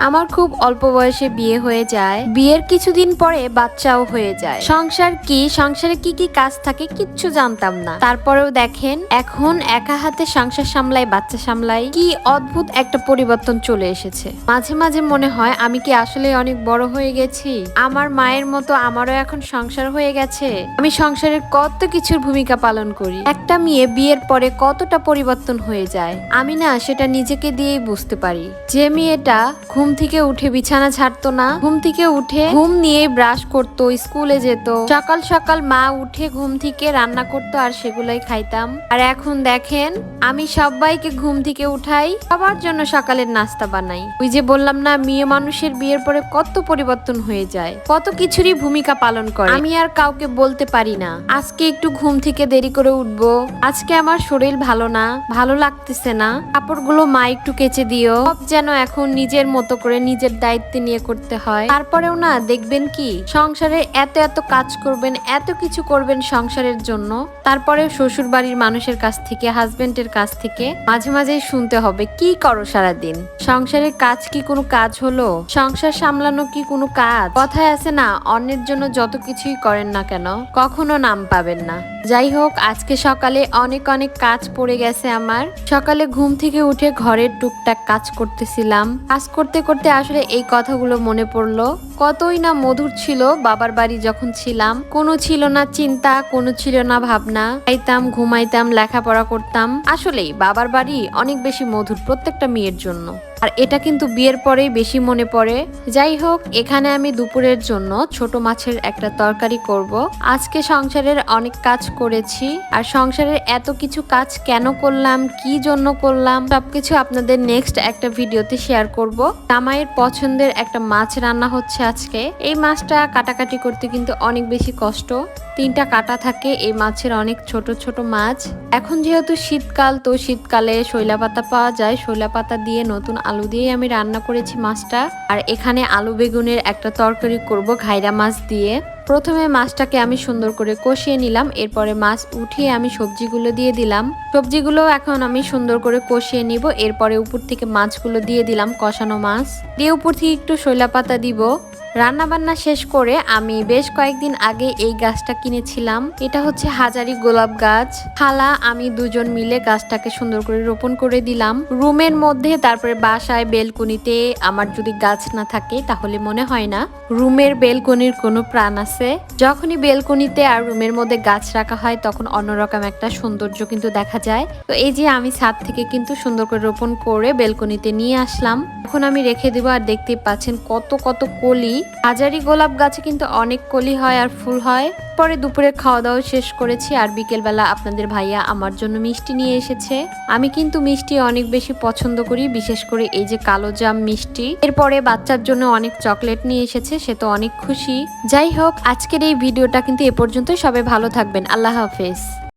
আমার খুব অল্প বয়সে বিয়ে হয়ে যায়। বিয়ের কিছুদিন পরে বাচ্চাও হয়ে যায়। সংসার কি? সংসারে কি কি কাজ থাকে কিচ্ছু জানতাম না। তারপরেও দেখেন, এখন একা হাতে সংসার সামলাই, বাচ্চা সামলাই, কি অদ্ভুত একটা পরিবর্তন চলে এসেছে। মাঝে মাঝে মনে হয়, আমি কি আসলে অনেক বড় হয়ে গেছি? আমার মায়ের মতো আমারও এখন সংসার হয়ে গেছে। আমি সংসারের কত কিছুর ভূমিকা পালন করি। একটা মেয়ে বিয়ের পরে কতটা পরিবর্তন হয়ে যায়? আমি না সেটা নিজেকে দিয়েই বুঝতে পারি। যে মেয়েটা ঘুম থেকে উঠে বিছানা ছাড়তো না। ঘুম থেকে উঠে ঘুম নিয়ে ব্রাশ করতো, স্কুলে যেত। সকাল সকাল মা উঠে ঘুম থেকে রান্না করতো আর সেগুলাই খাইতাম। আর এখন দেখেন, আমি সবাইকে ঘুম থেকে উঠাই, সবার জন্য সকালের নাস্তা বানাই। ওই যে বললাম না, মেয়ে মানুষের বিয়ের পরে কত পরিবর্তন হয়ে যায়। কত কিছুরই ভূমিকা পালন করে। আমি আর কাউকে বলতে পারি না, আজকে একটু ঘুম থেকে দেরি করে উঠবো। আজকে আমার শরীর ভালো না, ভালো লাগতেছে না। কাপড়গুলো মা একটু কেচে দিও। সব যেন এখন নিজের মতো করে নিজের দায়িত্ব নিয়ে করতে হয়। তারপরেও না, দেখবেন কি, সংসারে এত এত কাজ করবেন, এত কিছু করবেন সংসারের জন্য, তারপরে শ্বশুর বাড়ির মানুষের কাছ থেকে, হাজবেন্ডের কাছ থেকে মাঝে মাঝে শুনতে হবে, কি করো সারাদিন? সংসারের কাজ কি কোনো কাজ হলো? সংসার সামলানো কি কোনো কাজ? কথায় আছে না, অন্যের জন্য যত কিছুই করেন না কেন, কখনো নাম পাবেন না। যাই হোক, আজকে সকালে অনেক অনেক কাজ পড়ে গেছে আমার। সকালে ঘুম থেকে উঠে ঘরের টুকটাক কাজ করতেছিলাম। কাজ করতে করতে আসলে এই কথাগুলো মনে পড়ল। কতই না মধুর ছিল বাবার বাড়ি যখন ছিলাম। কোনো ছিল না চিন্তা, কোনো ছিল না ভাবনা। খাইতাম, ঘুমাইতাম, লেখাপড়া করতাম। আসলেই বাবার বাড়ি অনেক বেশি মধুর প্রত্যেকটা মেয়ের জন্য। আর এটা কিন্তু বিয়ের পরেই বেশি মনে পড়ে। যাই হোক, এখানে আমি দুপুরের জন্য ছোট মাছের একটা তরকারি করব। আজকে সংসারের অনেক কাজ করেছি। আর সংসারের এত কিছু কাজ কেন করলাম, কি জন্য করলাম, সবকিছু আপনাদের নেক্সট একটা ভিডিওতে শেয়ার করব। জামাইয়ের পছন্দের একটা মাছ রান্না হচ্ছে আজকে। এই মাছটা কাটাকাটি করতে কিন্তু অনেক বেশি কষ্ট। তিনটা কাটা থাকে, এই মাছের অনেক ছোট ছোট মাছ। এখন যেহেতু শীতকাল, তো শীতকালে শৈলা পাতা পাওয়া যায়। শৈলা পাতা দিয়ে নতুন আলু দিয়ে আমি রান্না করেছি মাছটা। আর এখানে আলু বেগুনের একটা তরকারি করব, ঘাইরা মাছ দিয়ে। প্রথমে মাছটাকে আমি সুন্দর করে কষিয়ে নিলাম, এরপরে মাছ উঠিয়ে আমি সবজিগুলো দিয়ে দিলাম। সবজিগুলো এখন আমি সুন্দর করে কষিয়ে নিব, এরপরে উপর থেকে মাছগুলো দিয়ে দিলাম কষানো মাছ। দিয়ে উপর থেকে একটু শৈলা পাতা দিব। রান্না বান্না শেষ করে আমি বেশ কয়েকদিন আগে এই গাছটা কিনেছিলাম। এটা হচ্ছে হাজারি গোলাপ গাছ। খালা আমি দুজন মিলে গাছটাকে সুন্দর করে রোপণ করে দিলাম। রুমের মধ্যে, তারপরে বাসায় বেলকনিতে আমার যদি গাছ না থাকে তাহলে মনে হয় না। রুমের বেলকনির কোনো প্রাণ আছে। যখনই বেলকনিতে আর রুমের মধ্যে গাছ রাখা হয়, তখন অন্যরকম একটা সৌন্দর্য কিন্তু দেখা যায়। তো এই যে আমি ছাদ থেকে কিন্তু সুন্দর করে রোপণ করে বেলকনিতে নিয়ে আসলাম। এখন আমি রেখে দেবো আর দেখতে পাচ্ছেন কত কত কলি। হাজারি গোলাপ গাছে কিন্তু অনেক কলি হয় আর ফুল হয়। পরে দুপুরে খাওয়া দাওয়া শেষ করেছি আর বিকেলবেলা আপনাদের ভাইয়া আমার জন্য মিষ্টি নিয়ে এসেছে। আমি কিন্তু মিষ্টি অনেক বেশি পছন্দ করি, বিশেষ করে এই যে কালো জাম মিষ্টি। এরপরে বাচ্চার জন্য অনেক চকলেট নিয়ে এসেছে, সে তো অনেক খুশি। যাই হোক, আজকের এই ভিডিওটা কিন্তু এ পর্যন্ত সবাই ভালো থাকবেন। আল্লাহ হাফেজ।